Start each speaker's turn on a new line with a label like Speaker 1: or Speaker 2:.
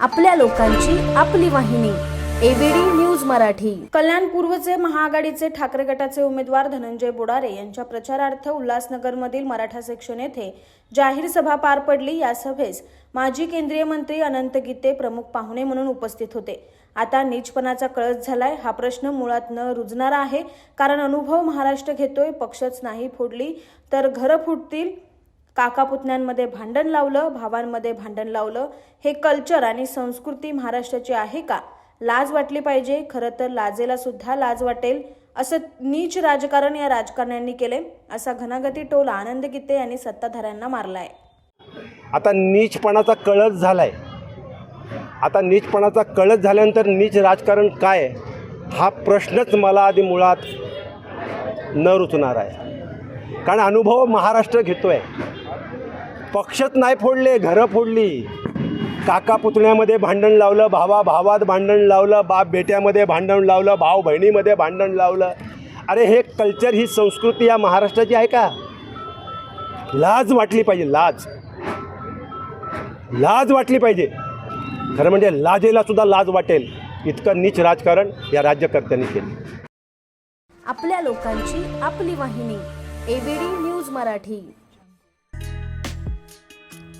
Speaker 1: आपल्या लोकांची आपली वाहिनी. ABD news Marathi. कल्याण पूर्वचे महाआघाडीचे ठाकरे गटाचे उमेदवार धनंजय बोडारे यांच्या प्रचारार्थ उल्हासनगरमधील मराठा सेक्शन येथे जाहीर सभा पार पडली. या सभेस माजी केंद्रीय मंत्री अनंत गीते प्रमुख पाहुणे म्हणून उपस्थित होते. आता नीचपणाचा कळस झालाय. हा प्रश्न मुळात न रुजणारा आहे. कारण अनुभव महाराष्ट्र घेतोय. पक्षच नाही फोडली. तर घरं फुटतील. काका पुतण्यांमध्ये भांडण लावलं भावांमध्ये भांडण लावलं. हे कल्चर आणि संस्कृती महाराष्ट्राची आहे का? लाज वाटली पाहिजे. खरं तर लाजेला सुद्धा लाज वाटेल. असं नीच राजकारण या राजकारण्यांनी केले असा घनागती टोल आनंद गीते यांनी सत्ताधाऱ्यांना मारलाय.
Speaker 2: आता नीचपणाचा कळस झालाय. आता नीचपणाचा कळस झाल्यानंतर नीच राजकारण काय? आहे? हा प्रश्नच मला आधी मुळात न रुचणार आहे. कारण अनुभव महाराष्ट्र घेतोय. पक्षच नाही फोडले घरं फोडली. काका पुतण्यामध्ये भांडण लावलं भावा भावात भांडण लावलं बाप बेट्यामध्ये भांडण लावलं भाऊ बहिणीमध्ये भांडण लावलं. अरे हे कल्चर ही संस्कृती या महाराष्ट्राची आहे का? लाज वाटली पाहिजे लाज. लाज वाटली पाहिजे. खरं म्हणजे लाजेला सुद्धा लाज वाटेल. इतकं नीच राजकारण या राज्यकर्त्यांनी केलं.
Speaker 1: आपल्या लोकांची आपली वाहिनी. ABD news Marathi.